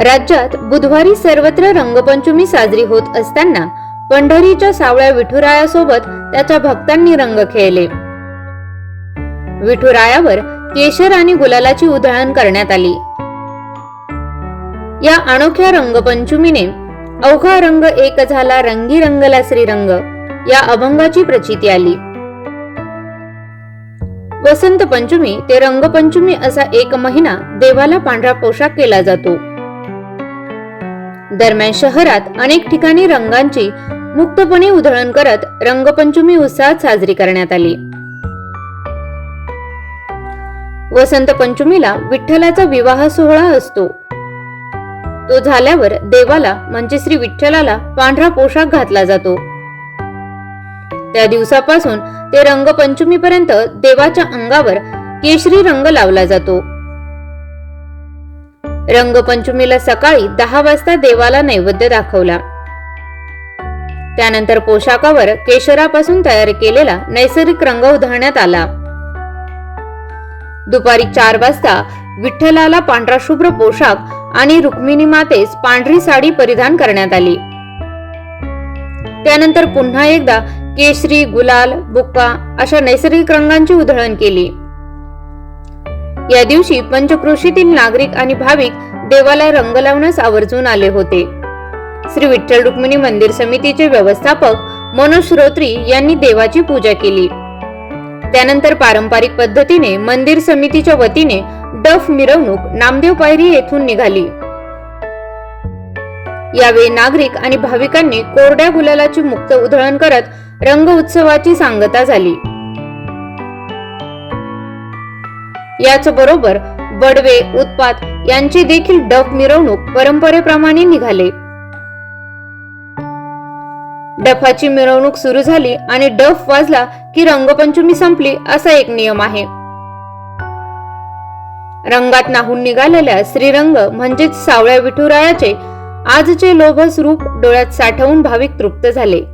राज्यात बुधवारी सर्वत्र रंगपंचमी साजरी होत असताना पंढरीच्या सावळ्या विठुरायासोबत त्याच्या भक्तांनी रंग खेळले. विठुरायावर केशर आणि गुलालाची उधळण करण्यात आली. या अनोख्या रंगपंचमीने अवघा रंग एक झाला रंगी रंगला श्रीरंग या अभंगाची प्रचिती आली. वसंत पंचमी ते रंगपंचमी असा एक महिना देवाला पांढरा पोशाख केला जातो. दरम्यान शहरात अनेक ठिकाणी रंगांची मुक्तपणे उधळण करत रंगपंचमी उत्साहात साजरी करण्यात आली. वसंत पंचमीला विठ्ठलाचा विवाह सोहळा असतो. तो झाल्यावर देवाला म्हणजे श्री विठ्ठलाला पांढरा पोशाख घातला जातो. त्या दिवसापासून ते रंगपंचमीपर्यंत देवाच्या अंगावर केशरी रंग लावला जातो. रंगपंचमीला सकाळी दहा वाजता देवाला नैवेद्य दाखवला. त्यानंतर पोशाखावर केशरापासून तयार केलेला नैसर्गिक रंग उधळण्यात आला. दुपारी चार वाजता विठ्ठलाला पांढरा शुभ्र पोशाख आणि रुक्मिणी मातेस पांढरी साडी परिधान करण्यात आली. त्यानंतर पुन्हा एकदा केशरी गुलाल बुक्का अशा नैसर्गिक रंगांची उधळण केली. या दिवशी पंचक्रोशीतील नागरिक आणि भाविक देवाला रंग लावण्यास आवर्जून आले होते. श्री विठ्ठल रुक्मिणी मंदिर समितीचे व्यवस्थापक मनोज श्रोत्री यांनी देवाची पूजा केली. त्यानंतर पारंपरिक पद्धतीने मंदिर समितीच्या वतीने डफ मिरवणूक नामदेव पायरी येथून निघाली. यावेळी नागरिक आणि भाविकांनी कोरड्या गुलालाची मुक्त उधळण करत रंग उत्सवाची सांगता झाली. याच बरोबर बडवे उत्पात यांची देखील डफ मिरवणूक परंपरेप्रमाणे निघाले. डफाची मिरवणूक सुरू झाली आणि डफ वाजला की रंगपंचमी संपली असा एक नियम आहे. रंगात नाहून निघालेल्या श्रीरंग म्हणजेच सावळ्या विठुरायाचे आजचे लोभस रूप डोळ्यात साठवून भाविक तृप्त झाले.